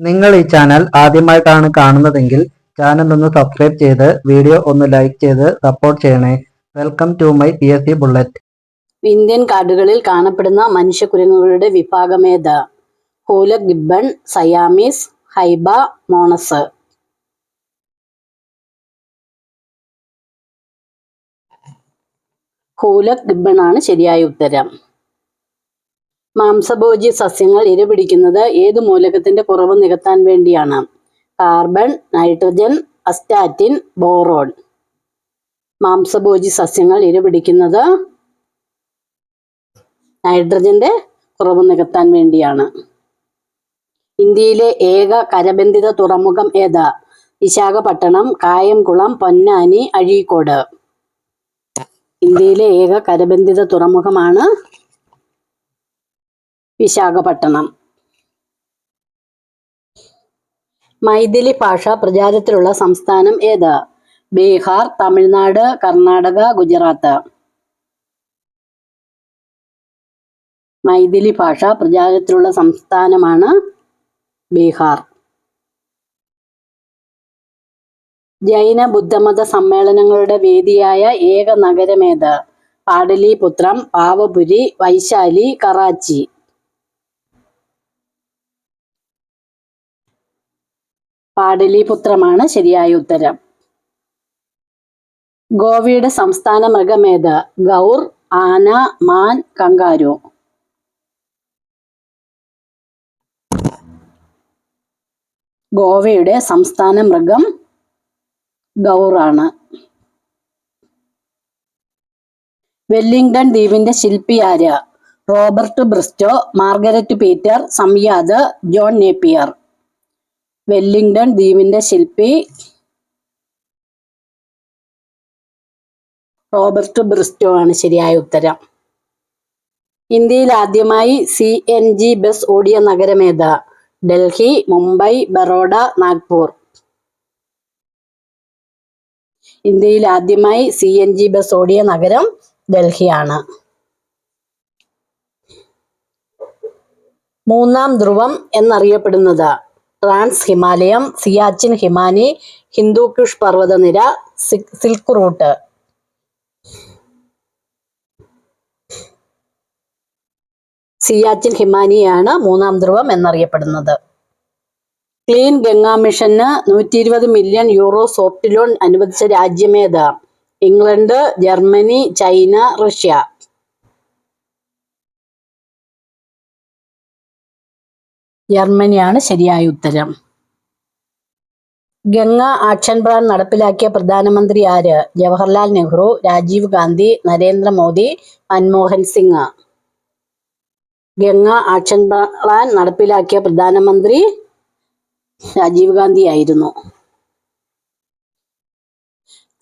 നിങ്ങൾ ഈ ചാനൽ ആദ്യമായിട്ടാണ് കാണുന്നതെങ്കിൽ ചാനൽ ഒന്ന് സബ്സ്ക്രൈബ് ചെയ്ത് വീഡിയോ ഒന്ന് ലൈക്ക് ചെയ്ത് സപ്പോർട്ട് ചെയ്യണേ. Welcome to my P S C bullet Indian കാടുകളിൽ കാണപ്പെടുന്ന മനുഷ്യക്കുരങ്ങുകളുടെ വിഭാഗമേത് ഹൂല ഗിബൺ സയാമീസ് ഹൈബ മോണസ്. ഹൂല ഗിബൺ ആണ് ശരിയായ ഉത്തരം. മാംസഭോജി സസ്യങ്ങൾ ഇരപിടിക്കുന്നത് ഏത് മൂലകത്തിന്റെ കുറവ് നികത്താൻ വേണ്ടിയാണ്? Carbon nitrogen astatine boron. മാംസഭോജി സസ്യങ്ങൾ ഇരപിടിക്കുന്നത് നൈട്രജന്റെ കുറവ് നികത്താൻ വേണ്ടിയാണ്. ഇന്ത്യയിലെ ഏക കരബന്ധിത തുറമുഖം ഏതാ? വിശാഖപട്ടണം കായംകുളം പൊന്നാനി അഴീക്കോട്. ഇന്ത്യയിലെ ഏക കരബന്ധിത തുറമുഖമാണ് വിശാഖപട്ടണം. മൈഥിലി ഭാഷ പ്രചാരത്തിലുള്ള സംസ്ഥാനം ഏത്? ബീഹാർ തമിഴ്നാട് കർണാടക ഗുജറാത്ത്. മൈഥിലി ഭാഷ പ്രചാരത്തിലുള്ള സംസ്ഥാനമാണ് ബീഹാർ. ജൈന ബുദ്ധമത സമ്മേളനങ്ങളുടെ വേദിയായ ഏക നഗരമേത്? പാടലിപുത്രം പാവപുരി വൈശാലി കറാച്ചി. പാടലിപുത്രമാണ് ശരിയായ ഉത്തരം. ഗോവയുടെ സംസ്ഥാന മൃഗമേത് ഗൗർ ആന മാൻ കങ്കാരു. ഗോവയുടെ സംസ്ഥാന മൃഗം ഗൗറാണ്. വെല്ലിംഗ്ടൺ ദ്വീപിന്റെ ശില്പി റോബർട്ട് ബ്രിസ്റ്റോ മാർഗരറ്റ് പീറ്റർ സംയാദ് ജോൺ നേപ്പിയർ. വെല്ലിംഗ്ടൺ ദ്വീപിന്റെ ശില്പി റോബർട്ട് ബ്രിസ്റ്റോ ആണ് ശരിയായ ഉത്തരം. ഇന്ത്യയിൽ ആദ്യമായി സി എൻ ജി ബസ് ഓടിയ നഗരമേത ഡൽഹി മുംബൈ ബറോഡ നാഗ്പൂർ. ഇന്ത്യയിൽ ആദ്യമായി സി എൻ ജി ബസ് ഓടിയ നഗരം ഡൽഹിയാണ്. മൂന്നാം ധ്രുവം എന്നറിയപ്പെടുന്നത്? ട്രാൻസ് ഹിമാലയം സിയാച്ചിൻ ഹിമാനി ഹിന്ദുക്കുഷ് പർവതനിര സിൽക്ക് റൂട്ട്. സിയാച്ചിൻ ഹിമാനിയാണ് മൂന്നാം ധ്രുവം എന്നറിയപ്പെടുന്നത്. ക്ലീൻ ഗംഗാ മിഷന് നൂറ്റി ഇരുപത് മില്യൺ യൂറോ സോഫ്റ്റ് ലോൺ അനുവദിച്ച രാജ്യമേത്? England Germany China Russia. ജർമ്മനിയാണ് ശരിയായ ഉത്തരം. ഗംഗ ആക്ഷൻ പ്ലാൻ നടപ്പിലാക്കിയ പ്രധാനമന്ത്രി ആര്? ജവഹർലാൽ നെഹ്റു രാജീവ് ഗാന്ധി നരേന്ദ്രമോദി മൻമോഹൻ സിംഗ്. ഗംഗ ആക്ഷൻ പ്ലാൻ നടപ്പിലാക്കിയ പ്രധാനമന്ത്രി രാജീവ് ഗാന്ധി ആയിരുന്നു.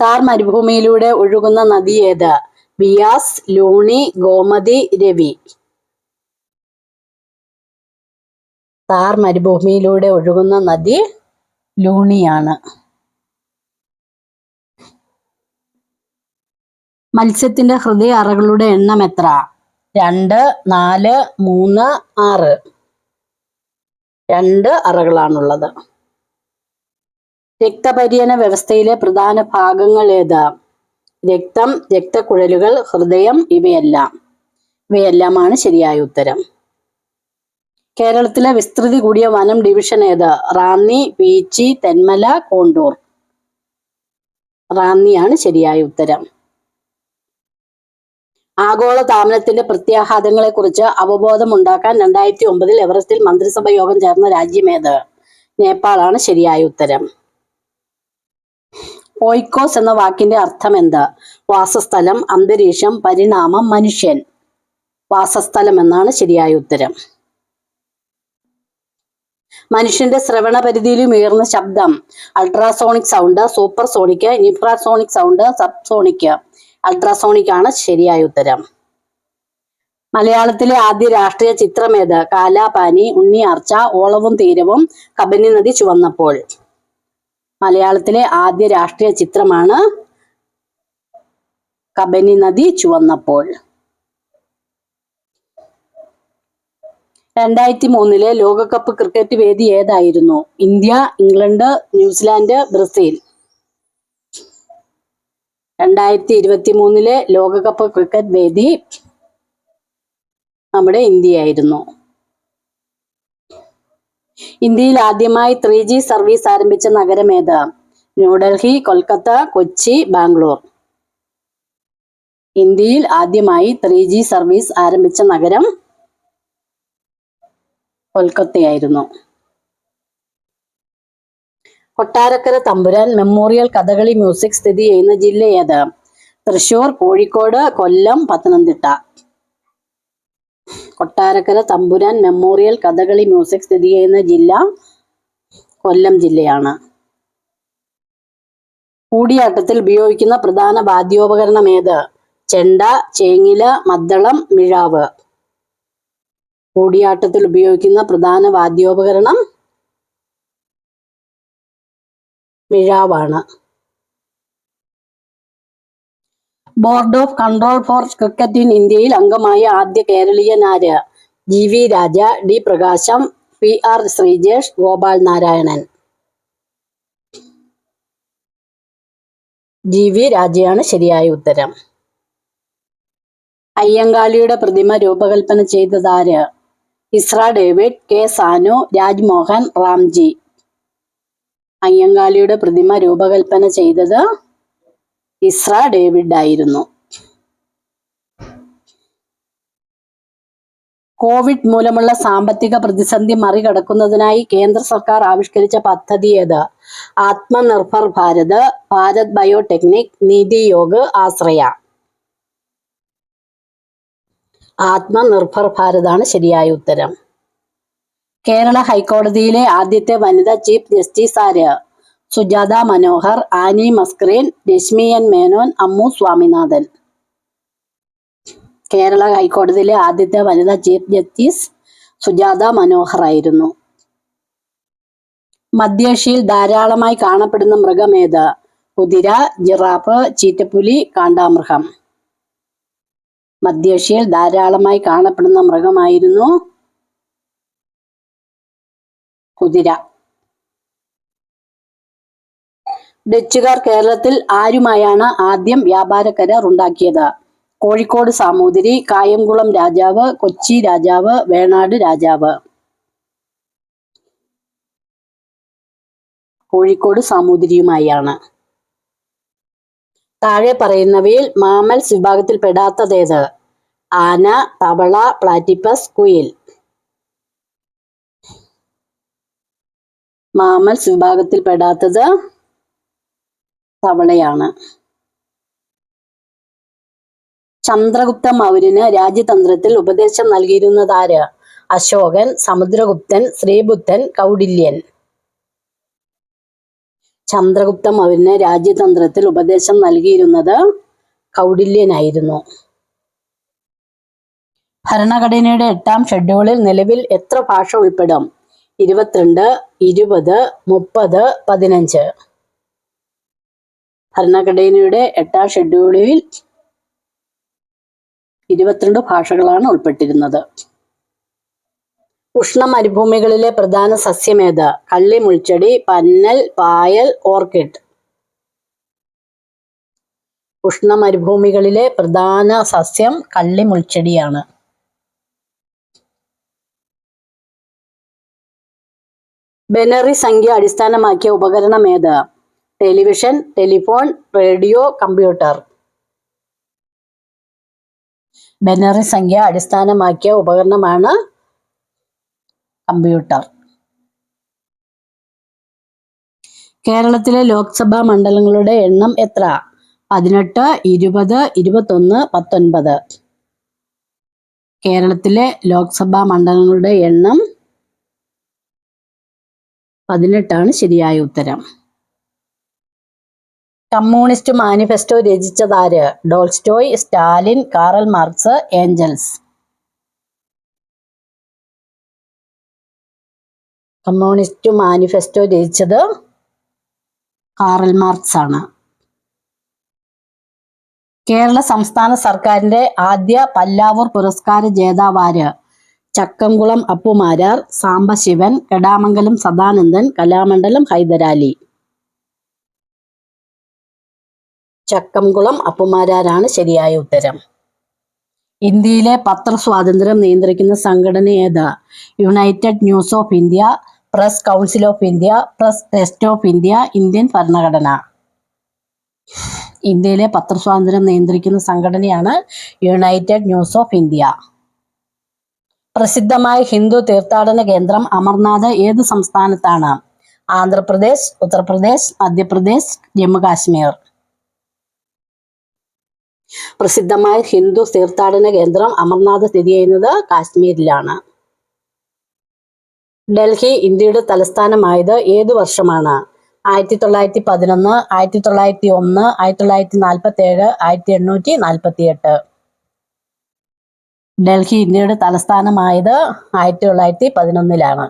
താർ മരുഭൂമിയിലൂടെ ഒഴുകുന്ന നദി ഏത്? ബിയാസ് ലൂണി ഗോമതി രവി. താർ മരുഭൂമിയിലൂടെ ഒഴുകുന്ന നദി ലൂണിയാണ്. മത്സ്യത്തിന്റെ ഹൃദയ അറകളുടെ എണ്ണം എത്ര? രണ്ട് നാല് മൂന്ന് ആറ്. രണ്ട് അറകളാണുള്ളത്. രക്തപര്യന വ്യവസ്ഥയിലെ പ്രധാന ഭാഗങ്ങൾ ഏത്? രക്തം രക്തക്കുഴലുകൾ ഹൃദയം ഇവയെല്ലാം. ഇവയെല്ലാമാണ് ശരിയായ ഉത്തരം. കേരളത്തിലെ വിസ്തൃതി കൂടിയ വനം ഡിവിഷൻ ഏത്? റാന്നി പീച്ചി തെന്മല കോണ്ടൂർ. റാന്നിയാണ് ശരിയായ ഉത്തരം. ആഗോള താപനത്തിന്റെ പ്രത്യാഘാതങ്ങളെ കുറിച്ച് അവബോധം ഉണ്ടാക്കാൻ രണ്ടായിരത്തി ഒമ്പതിൽ എവറസ്റ്റിൽ മന്ത്രിസഭ യോഗം ചേർന്ന രാജ്യം രാജ്യമേത് നേപ്പാളാണ് ശരിയായ ഉത്തരം. ഓയ്ക്കോസ് എന്ന വാക്കിന്റെ അർത്ഥം എന്ത്? വാസസ്ഥലം അന്തരീക്ഷം പരിണാമം മനുഷ്യൻ. വാസസ്ഥലം എന്നാണ് ശരിയായ ഉത്തരം. മനുഷ്യന്റെ ശ്രവണ പരിധിയിലും ഉയർന്ന ശബ്ദം. Ultrasonic sound supersonic infrasonic sound subsonic ultrasonic ആണ് ശരിയായ ഉത്തരം. മലയാളത്തിലെ ആദ്യ രാഷ്ട്രീയ ചിത്രം ഏത്? കാലാപാനി ഉണ്ണിയാർച്ച ഓളവും തീരവും കബനി നദി ചുവന്നപ്പോൾ. മലയാളത്തിലെ ആദ്യ രാഷ്ട്രീയ ചിത്രമാണ് കബനി നദി ചുവന്നപ്പോൾ. രണ്ടായിരത്തി മൂന്നിലെ ലോകകപ്പ് ക്രിക്കറ്റ് വേദി ഏതായിരുന്നു? India England New Zealand Brazil. രണ്ടായിരത്തി ഇരുപത്തി മൂന്നിലെ ലോകകപ്പ് ക്രിക്കറ്റ് വേദി നമ്മുടെ ഇന്ത്യ ആയിരുന്നു ഇന്ത്യയിൽ ആദ്യമായി ത്രീ ജി സർവീസ് ആരംഭിച്ച നഗരം ഏത്? ന്യൂഡൽഹി കൊൽക്കത്ത കൊച്ചി ബാംഗ്ലൂർ. ഇന്ത്യയിൽ ആദ്യമായി ത്രീ സർവീസ് ആരംഭിച്ച നഗരം കൊൽക്കത്തയായിരുന്നു. കൊട്ടാരക്കര തമ്പുരാൻ മെമ്മോറിയൽ കഥകളി മ്യൂസിക് സ്ഥിതി ചെയ്യുന്ന ജില്ല ഏത്? തൃശൂർ കോഴിക്കോട് കൊല്ലം പത്തനംതിട്ട. കൊട്ടാരക്കര തമ്പുരാൻ മെമ്മോറിയൽ കഥകളി മ്യൂസിക് സ്ഥിതി ചെയ്യുന്ന ജില്ല കൊല്ലം ജില്ലയാണ്. കൂടിയാട്ടത്തിൽ ഉപയോഗിക്കുന്ന പ്രധാന വാദ്യോപകരണം ഏത്? ചെണ്ട ചേങ്ങില മദ്ദളം മിഴാവ്. കൂടിയാട്ടത്തിൽ ഉപയോഗിക്കുന്ന പ്രധാന വാദ്യോപകരണം മിഴാവാണ് board of control for cricket in ഇന്ത്യയിൽ അംഗമായ ആദ്യ കേരളീയനാര് G V Raja D Prakasam P R Sreejesh Gopal Narayanan. G V രാജയാണ് ശരിയായ ഉത്തരം. അയ്യങ്കാളിയുടെ പ്രതിമ രൂപകൽപ്പന ചെയ്തതാര് Ezra David K Sanu Rajmohan Ramji. അയ്യങ്കാളിയുടെ പ്രതിമ രൂപകൽപ്പന ചെയ്തത് ഇസ്ര ഡേവിഡ് ആയിരുന്നു. കോവിഡ് മൂലമുള്ള സാമ്പത്തിക പ്രതിസന്ധി മറികടക്കുന്നതിനായി കേന്ദ്ര സർക്കാർ ആവിഷ്കരിച്ച പദ്ധതി ഏത്? ആത്മനിർഭർ ഭാരത് ഭാരത് ബയോടെക്നിക് നീതി യോഗ് ആശ്രയ. ആത്മനിർഭർ ഭാരതാണ് ശരിയായ ഉത്തരം. കേരള ഹൈക്കോടതിയിലെ ആദ്യത്തെ വനിതാ ചീഫ് ജസ്റ്റിസ് ആര്? Sujata Manohar Annie Mascarene Rashmi N Menon Ammu Swaminathan. കേരള ഹൈക്കോടതിയിലെ ആദ്യത്തെ വനിതാ ചീഫ് ജസ്റ്റിസ് സുജാത മനോഹർ ആയിരുന്നു. മധ്യേഷ്യയിൽ ധാരാളമായി കാണപ്പെടുന്ന മൃഗമേത് കുതിര ജിറാഫ് ചീറ്റപ്പുലി കാണ്ടാമൃഗം. മധ്യേഷ്യയിൽ ധാരാളമായി കാണപ്പെടുന്ന മൃഗമായിരുന്നു കുതിര. ഡച്ചുകാർ കേരളത്തിൽ ആരുമായാണ് ആദ്യം വ്യാപാര കരാർ ഉണ്ടാക്കിയത്? കോഴിക്കോട് സാമൂതിരി കായംകുളം രാജാവ് കൊച്ചി രാജാവ് വേണാട് രാജാവ്. കോഴിക്കോട് സാമൂതിരിയുമായാണ്. താഴെ പറയുന്നവയിൽ മാമൽസ് വിഭാഗത്തിൽ പെടാത്തതേത് ആന തവള പ്ലാറ്റിപ്പസ് കുയിൽ. മാമൽസ് വിഭാഗത്തിൽ പെടാത്തത് തവളയാണ്. ചന്ദ്രഗുപ്ത മൗര്യന് രാജ്യതന്ത്രത്തിൽ ഉപദേശം നൽകിയിരുന്നതാര് അശോകൻ സമുദ്രഗുപ്തൻ ശ്രീബുദ്ധൻ കൗടില്യൻ. ചന്ദ്രഗുപ്ത മൗര്യന് രാജ്യതന്ത്രത്തിൽ ഉപദേശം നൽകിയിരുന്നത് കൗടില്യനായിരുന്നു. ഭരണഘടനയുടെ എട്ടാം ഷെഡ്യൂളിൽ നിലവിൽ എത്ര ഭാഷ ഉൾപ്പെടും? ഇരുപത്തിരണ്ട് ഇരുപത് മുപ്പത് പതിനഞ്ച്. ഭരണഘടനയുടെ എട്ടാം ഷെഡ്യൂളിൽ ഇരുപത്തിരണ്ട് ഭാഷകളാണ് ഉൾപ്പെട്ടിരുന്നത്. ഉഷ്ണ മരുഭൂമികളിലെ പ്രധാന സസ്യമേത് കള്ളി മുൾച്ചെടി പന്നൽ പായൽ ഓർക്കിഡ്. ഉഷ്ണ മരുഭൂമികളിലെ പ്രധാന സസ്യം കള്ളി മുൾച്ചെടിയാണ്. ബെനറി സംഖ്യ അടിസ്ഥാനമാക്കിയ ഉപകരണം ഏത്? Television telephone radio computer. Binary സംഖ്യ അടിസ്ഥാനമാക്കിയ ഉപകരണമാണ് കമ്പ്യൂട്ടർ. കേരളത്തിലെ ലോക്സഭാ മണ്ഡലങ്ങളുടെ എണ്ണം എത്ര? പതിനെട്ട് ഇരുപത് ഇരുപത്തൊന്ന് പത്തൊൻപത്. കേരളത്തിലെ ലോക്സഭാ മണ്ഡലങ്ങളുടെ എണ്ണം പതിനെട്ടാണ് ശരിയായ ഉത്തരം. Communist manifesto രചിച്ചതാര്? Tolstoy Stalin Karl Marx Engels. Communist manifesto രചിച്ചത് കാറൽ മാർക്സ് ആണ്. കേരള സംസ്ഥാന സർക്കാരിന്റെ ആദ്യ പല്ലാവൂർ പുരസ്കാര ജേതാവാര് ചക്കംകുളം അപ്പുമാരാർ സാംബശിവൻ കെടാമംഗലം സദാനന്ദൻ കലാമണ്ഡലം ഹൈദരാലി. ചക്കംകുളം അപ്പുമാരാരാണ് ശരിയായ ഉത്തരം. ഇന്ത്യയിലെ പത്രസ്വാതന്ത്ര്യം നിയന്ത്രിക്കുന്ന സംഘടന ഏതാ? United News of India Press Council of India Press trust of India Indian ഭരണഘടന. ഇന്ത്യയിലെ പത്രസ്വാതന്ത്ര്യം നിയന്ത്രിക്കുന്ന സംഘടനയാണ് യുണൈറ്റഡ് ന്യൂസ് ഓഫ് ഇന്ത്യ പ്രസിദ്ധമായ ഹിന്ദു തീർത്ഥാടന കേന്ദ്രം അമർനാഥ് ഏത് സംസ്ഥാനത്താണ്? ആന്ധ്രാപ്രദേശ് ഉത്തർപ്രദേശ് മധ്യപ്രദേശ് ജമ്മുകാശ്മീർ. പ്രസിദ്ധമായ ഹിന്ദു തീർത്ഥാടന കേന്ദ്രം അമർനാഥ് സ്ഥിതി ചെയ്യുന്നത് കാശ്മീരിലാണ്. ഡൽഹി ഇന്ത്യയുടെ തലസ്ഥാനമായത് ഏതു വർഷമാണ്? ആയിരത്തി തൊള്ളായിരത്തി പതിനൊന്ന് ആയിരത്തി തൊള്ളായിരത്തി ഒന്ന് ആയിരത്തി തൊള്ളായിരത്തി നാൽപ്പത്തി ഏഴ് ആയിരത്തി എണ്ണൂറ്റി നാൽപ്പത്തി എട്ട് ഡൽഹി ഇന്ത്യയുടെ തലസ്ഥാനമായത് ആയിരത്തി തൊള്ളായിരത്തി പതിനൊന്നിലാണ്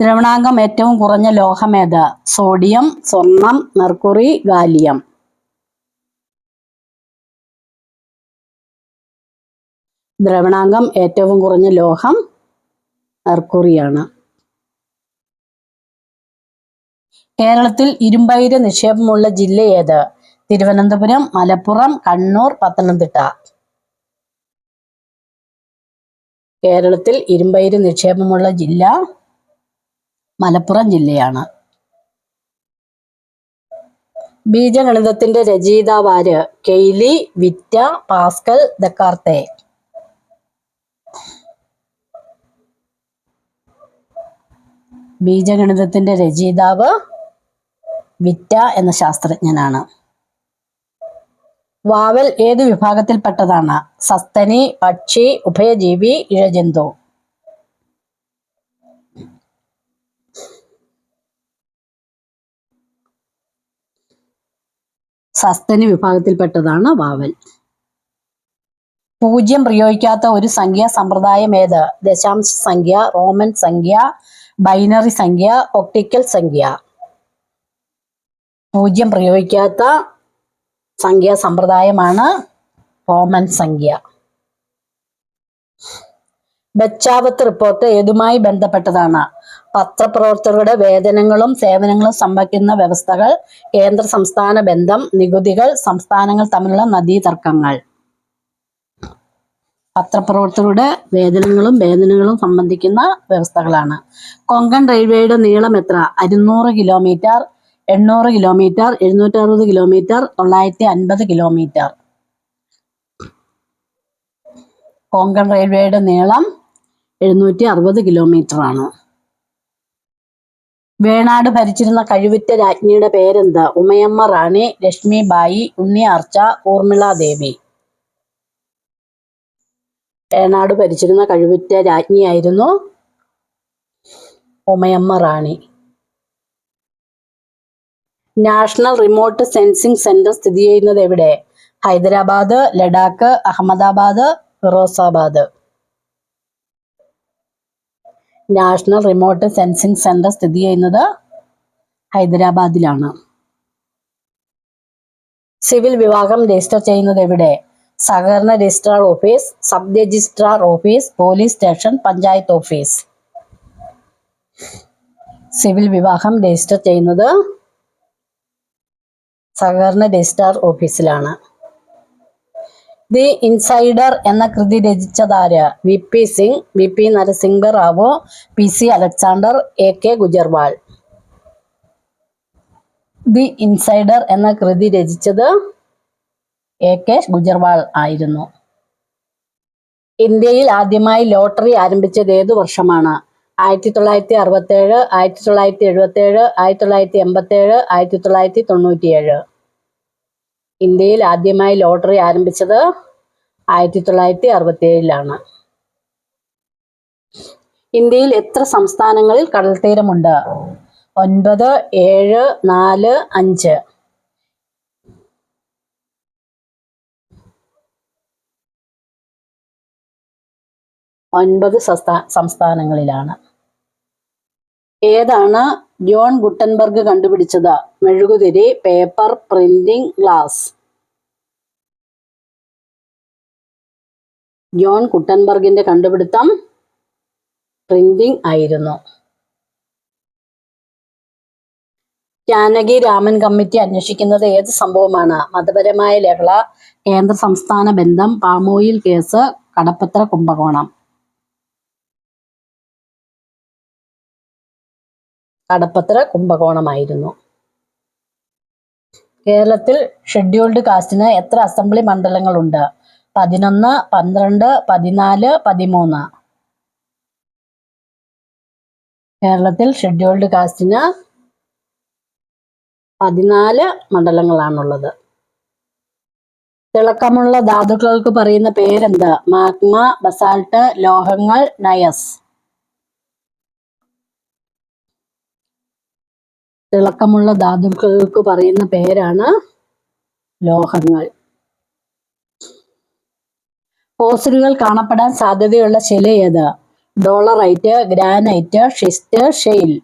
ദ്രവണാംഗം ഏറ്റവും കുറഞ്ഞ ലോഹമേത് സോഡിയം സ്വർണം മെർക്കുറി ഗാലിയം. ദ്രവണാംഗം ഏറ്റവും കുറഞ്ഞ ലോഹം മെർക്കുറിയാണ് കേരളത്തിൽ ഇരുമ്പയിര് നിക്ഷേപമുള്ള ജില്ല ഏത്? തിരുവനന്തപുരം മലപ്പുറം കണ്ണൂർ പത്തനംതിട്ട. കേരളത്തിൽ ഇരുമ്പയിര് നിക്ഷേപമുള്ള ജില്ല മലപ്പുറം ജില്ലയാണ്. ബീജഗണിതത്തിന്റെ രചയിതാവാര് കെയ്ലി വിറ്റ പാസ്കൽ ദക്കാർത്തെ. ബീജഗണിതത്തിന്റെ രചയിതാവ് വിറ്റ എന്ന ശാസ്ത്രജ്ഞനാണ്. വാവൽ ഏത് വിഭാഗത്തിൽപ്പെട്ടതാണ്? സസ്തനി പക്ഷി ഉഭയജീവി ഇഴജന്തു. സസ്തനി വിഭാഗത്തിൽപ്പെട്ടതാണ് വാവൽ. പൂജ്യം പ്രയോഗിക്കാത്ത ഒരു സംഖ്യാ സമ്പ്രദായം ഏത്? ദശാംശ സംഖ്യ റോമൻ സംഖ്യ ബൈനറി സംഖ്യ ഒപ്റ്റിക്കൽ സംഖ്യ. പൂജ്യം പ്രയോഗിക്കാത്ത സംഖ്യാ സമ്പ്രദായമാണ് റോമൻ സംഖ്യ. ബച്ചാവത്ത് റിപ്പോർട്ട് ഏതുമായി ബന്ധപ്പെട്ടതാണ്? പത്രപ്രവർത്തകരുടെ വേതനങ്ങളും സേവനങ്ങളും സംഭവിക്കുന്ന വ്യവസ്ഥകൾ കേന്ദ്ര സംസ്ഥാന ബന്ധം നികുതികൾ സംസ്ഥാനങ്ങൾ തമ്മിലുള്ള നദീതർക്കങ്ങൾ. പത്രപ്രവർത്തകരുടെ വേതനങ്ങളും വേതനങ്ങളും സംബന്ധിക്കുന്ന വ്യവസ്ഥകളാണ്. കൊങ്കൺ റെയിൽവേയുടെ നീളം എത്ര? അരുന്നൂറ് കിലോമീറ്റർ എണ്ണൂറ് കിലോമീറ്റർ എഴുന്നൂറ്റി അറുപത് കിലോമീറ്റർ തൊള്ളായിരത്തി അൻപത് കിലോമീറ്റർ. കൊങ്കൺ റെയിൽവേയുടെ നീളം എഴുന്നൂറ്റി അറുപത് കിലോമീറ്റർ ആണ് വേണാട് ഭരിച്ചിരുന്ന കഴിവുറ്റ രാജ്ഞിയുടെ പേരെന്ത്? ഉമയമ്മ റാണി ലക്ഷ്മി ബായി ഉണ്ണിയാർച്ച ഊർമിള ദേവി വേണാട് ഭരിച്ചിരുന്ന കഴിവുറ്റ രാജ്ഞിയായിരുന്നു Umayamma Rani. National Remote Sensing Centre സ്ഥിതി ചെയ്യുന്നത് എവിടെ? Hyderabad Ladakh Ahmedabad Firozabad. National Remote Sensing Centre സ്ഥിതി ചെയ്യുന്നത് ഹൈദരാബാദിലാണ്. സിവിൽ വിഭാഗം രജിസ്റ്റർ ചെയ്യുന്നത് എവിടെ? സഹകരണ registrar office sub registrar office police station panchayat office. Civil വിവാഹം രജിസ്റ്റർ ചെയ്യുന്നത് സഹകരണ രജിസ്ട്രാർ ഓഫീസിലാണ്. ദി ഇൻസൈഡർ എന്ന കൃതി രചിച്ചതാര്? V P Singh V P Narasimha Rao P C Alexander A K Gujral. The insider എന്ന കൃതി രചിച്ചത് എ കെ ഗുജർവാൾ ആയിരുന്നു. ഇന്ത്യയിൽ ആദ്യമായി ലോട്ടറി ആരംഭിച്ചത് ഏതു വർഷമാണ്? ആയിരത്തി തൊള്ളായിരത്തി അറുപത്തേഴ് ആയിരത്തി തൊള്ളായിരത്തി എഴുപത്തേഴ് ആയിരത്തി തൊള്ളായിരത്തി എൺപത്തേഴ് ആയിരത്തി തൊള്ളായിരത്തി തൊണ്ണൂറ്റിയേഴ് ഇന്ത്യയിൽ ആദ്യമായി ലോട്ടറി ആരംഭിച്ചത് ആയിരത്തി തൊള്ളായിരത്തി അറുപത്തി ഏഴിലാണ് ഇന്ത്യയിൽ എത്ര സംസ്ഥാനങ്ങളിൽ കടൽത്തീരമുണ്ട്? ഒൻപത് ഏഴ് നാല് അഞ്ച്. ഒൻപത് സംസ്ഥാ- സംസ്ഥാനങ്ങളിലാണ്. ഏതാണ് ജോൺ ഗുട്ടൻബർഗ് കണ്ടുപിടിച്ചത്? മെഴുകുതിരി പേപ്പർ പ്രിന്റിംഗ് ഗ്ലാസ്. ജോൺ കുട്ടൻബർഗിന്റെ കണ്ടുപിടുത്തം പ്രിന്റിംഗ് ആയിരുന്നു. ജാനകി രാമൻ കമ്മിറ്റി അന്വേഷിക്കുന്നത് ഏത് സംഭവമാണ്? മതപരമായ ലഹള കേന്ദ്ര സംസ്ഥാന ബന്ധം പാമോയിൽ കേസ് കടപ്പത്ര കുംഭകോണം. കടപ്പത്ര കുംഭകോണമായിരുന്നു. കേരളത്തിൽ ഷെഡ്യൂൾഡ് കാസ്റ്റിന് എത്ര അസംബ്ലി മണ്ഡലങ്ങളുണ്ട്? പതിനൊന്ന് പന്ത്രണ്ട് പതിനാല് പതിമൂന്ന്. കേരളത്തിൽ ഷെഡ്യൂൾഡ് കാസ്റ്റിന് പതിനാല് മണ്ഡലങ്ങളാണുള്ളത്. തിളക്കമുള്ള ധാതുക്കൾക്ക് പറയുന്ന പേരെന്താ? മാഗ്മ ബസാൾട്ട് ലോഹങ്ങൾ നയസ്. തിളക്കമുള്ള ധാതുക്കൾക്ക് പറയുന്ന പേരാണ് ലോഹങ്ങൾ. ഫോസിലുകൾ കാണപ്പെടാൻ സാധ്യതയുള്ള ശില ഏത്? Dolerite granite schist shale.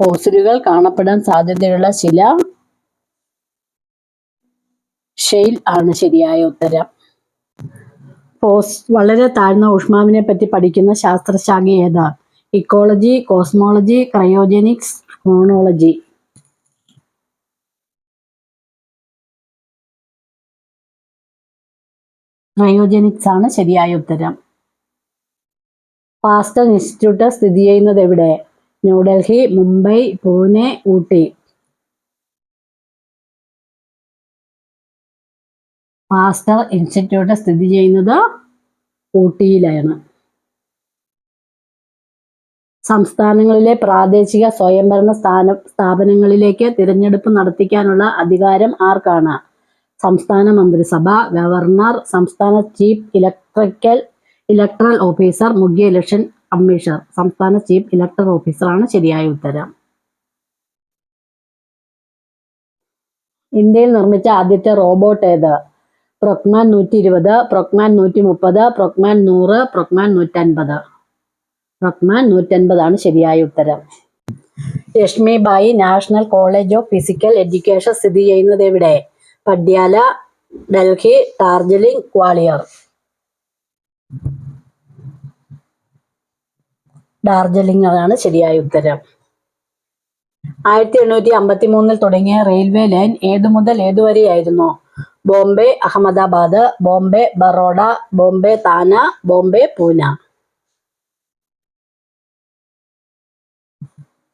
ഫോസിലുകൾ കാണപ്പെടാൻ സാധ്യതയുള്ള ശില ഷെയിൽ ആണ് ശരിയായ ഉത്തരം. ഫോസ് വളരെ താഴ്ന്ന ഊഷ്മാവിനെ പറ്റി പഠിക്കുന്ന ശാസ്ത്രശാഖ ഏതാ? Ecology cosmology cryogenics monology cryogenics ആണ് ശരിയായ ഉത്തരം. പാസ്റ്റർ ഇൻസ്റ്റിറ്റ്യൂട്ട് സ്ഥിതി ചെയ്യുന്നത് എവിടെ? ന്യൂഡൽഹി മുംബൈ പൂനെ ഊട്ടി. പാസ്റ്റർ ഇൻസ്റ്റിറ്റ്യൂട്ട് സ്ഥിതി ചെയ്യുന്നത് ഊട്ടിയിലാണ്. സംസ്ഥാനങ്ങളിലെ പ്രാദേശിക സ്വയംഭരണ സ്ഥാന സ്ഥാപനങ്ങളിലേക്ക് തിരഞ്ഞെടുപ്പ് നടത്തിക്കാനുള്ള അധികാരം ആർക്കാണ്? സംസ്ഥാന മന്ത്രിസഭ ഗവർണർ സംസ്ഥാന ചീഫ് ഇലക്ട്രിക്കൽ ഇലക്ട്രൽ ഓഫീസർ മുഖ്യ ഇലക്ഷൻ കമ്മീഷണർ. സംസ്ഥാന ചീഫ് ഇലക്ട്രൽ ഓഫീസറാണ് ശരിയായ ഉത്തരം. ഇന്ത്യയിൽ നിർമ്മിച്ച ആദ്യത്തെ റോബോട്ട് ഏത്? പ്രൊക്മാൻ നൂറ്റി ഇരുപത് പ്രൊക്മാൻ നൂറ്റി മുപ്പത് പ്രൊക്മാൻ നൂറ് പ്രൊക്മാൻ നൂറ്റൻപത്. പ്രൊക്മാൻ നൂറ്റൻപതാണ് ശരിയായ ഉത്തരം. Lakshmibai National College of Physical Education സ്ഥിതി ചെയ്യുന്നത് എവിടെ? പട്യാല ഡൽഹി ഡാർജിലിംഗ് ഗ്വാളിയർ. ഡാർജിലിംഗ് ആണ് ശരിയായ ഉത്തരം. ആയിരത്തി എണ്ണൂറ്റി അമ്പത്തി മൂന്നിൽ തുടങ്ങിയ റെയിൽവേ ലൈൻ ഏതു മുതൽ ഏതുവരെയായിരുന്നു ബോംബെ അഹമ്മദാബാദ് ബോംബെ ബറോഡ ബോംബെ താന ബോംബെ പൂന.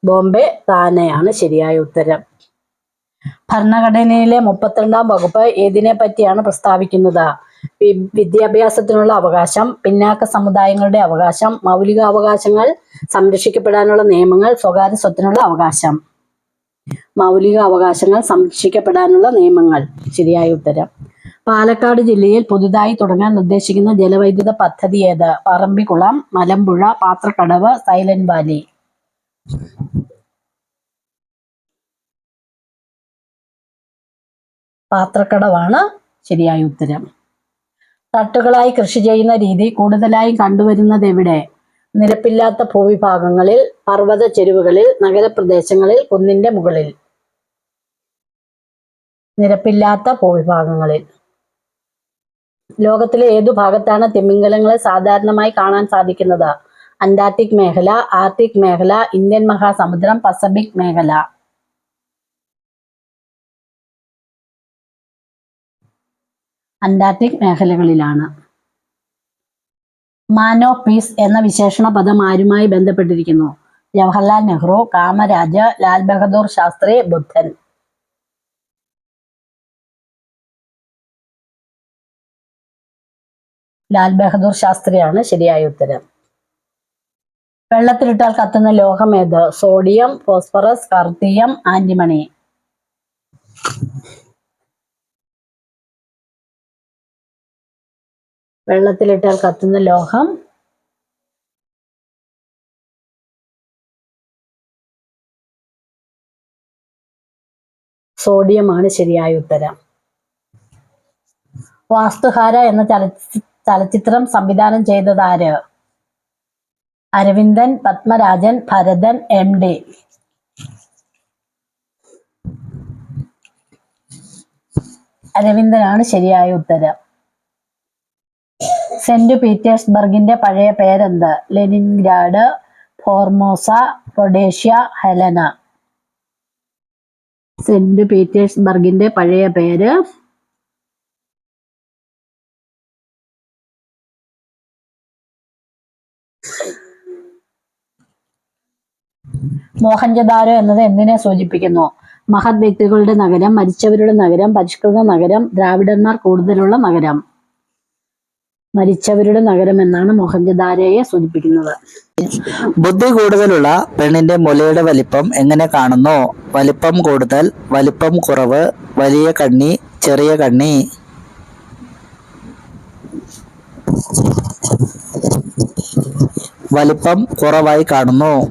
ബോംബെ താനയാണ് ശരിയായ ഉത്തരം. ഭരണഘടനയിലെ മുപ്പത്തിരണ്ടാം വകുപ്പ് ഏതിനെ പറ്റിയാണ് പ്രസ്താവിക്കുന്നത് വിദ്യാഭ്യാസത്തിനുള്ള അവകാശം പിന്നാക്ക സമുദായങ്ങളുടെ അവകാശം മൗലിക അവകാശങ്ങൾ സംരക്ഷിക്കപ്പെടാനുള്ള നിയമങ്ങൾ സ്വകാര്യ സ്വത്തിനുള്ള അവകാശം. മൗലിക അവകാശങ്ങൾ സംരക്ഷിക്കപ്പെടാനുള്ള നിയമങ്ങൾ. ശരിയായ ഉത്തരം. പാലക്കാട് ജില്ലയിൽ പുതുതായി തുടങ്ങാൻ നിർദ്ദേശിക്കുന്ന ജലവൈദ്യുത പദ്ധതി ഏത്? Parambikulam Malampuzha Pathrakadavu Silent Valley. പാത്രക്കടവാണ് ശരിയായ ഉത്തരം. തട്ടുകളായി കൃഷി ചെയ്യുന്ന രീതി കൂടുതലായും കണ്ടുവരുന്നത് എവിടെ? നിരപ്പില്ലാത്ത ഭൂവിഭാഗങ്ങളിൽ പർവത ചെരുവുകളിൽ നഗരപ്രദേശങ്ങളിൽ കുന്നിന്റെ മുകളിൽ. നിരപ്പില്ലാത്ത ഭൂവിഭാഗങ്ങളിൽ. ലോകത്തിലെ ഏതു ഭാഗത്താണ് തിമിംഗലങ്ങളെ സാധാരണമായി കാണാൻ സാധിക്കുന്നത്? അന്റാർട്ടിക് മേഖല ആർട്ടിക് മേഖല ഇന്ത്യൻ മഹാസമുദ്രം പസഫിക് മേഖല. അന്റാർട്ടിക് മേഖലകളിലാണ്. മാൻ ഓഫ് പീസ് എന്ന വിശേഷണ പദം ആരുമായി ബന്ധപ്പെട്ടിരിക്കുന്നു? ജവഹർലാൽ നെഹ്റു കാമരാജ ലാൽ ബഹദൂർ ശാസ്ത്രി ബുദ്ധൻ. ലാൽ ബഹദൂർ ശാസ്ത്രിയാണ് ശരിയായ ഉത്തരം. വെള്ളത്തിലിട്ടാൽ കത്തുന്ന ലോഹം ഏത്? സോഡിയം ഫോസ്ഫറസ് കർത്തിയം ആന്റിമണി വെള്ളത്തിലിട്ടാൽ കത്തുന്ന ലോഹം. സോഡിയമാണ് ശരിയായ ഉത്തരം. വാസ്തുഹാര എന്ന ചലച്ചി ചലച്ചിത്രം സംവിധാനം ചെയ്തത് ആര്? Aravindan Padmarajan Bharathan M D. അരവിന്ദനാണ് ശരിയായ ഉത്തരം. സെന്റ് പീറ്റേഴ്സ്ബർഗിന്റെ പഴയ പേരെന്ത്? Leningrad Formosa Rhodesia Helena. Saint പീറ്റേഴ്സ്ബർഗിന്റെ പഴയ പേര് മോഹൻജദാരോ എന്നത് എന്തിനെ സൂചിപ്പിക്കുന്നു? മഹത് വ്യക്തികളുടെ നഗരം മരിച്ചവരുടെ നഗരം പരിഷ്കൃത നഗരം ദ്രാവിഡന്മാർ കൂടുതലുള്ള നഗരം. മരിച്ചവരുടെ നഗരം എന്നാണ് മോഹൻജദാരയെ സൂചിപ്പിക്കുന്നത്. ബുദ്ധി കൂടുതലുള്ള പെണ്ണിന്റെ മുലയുടെ വലിപ്പം എങ്ങനെ കാണുന്നു? വലിപ്പം കൂടുതൽ വലിപ്പം കുറവ് വലിയ കണ്ണി ചെറിയ കണ്ണി. വലിപ്പം കുറവായി കാണുന്നു.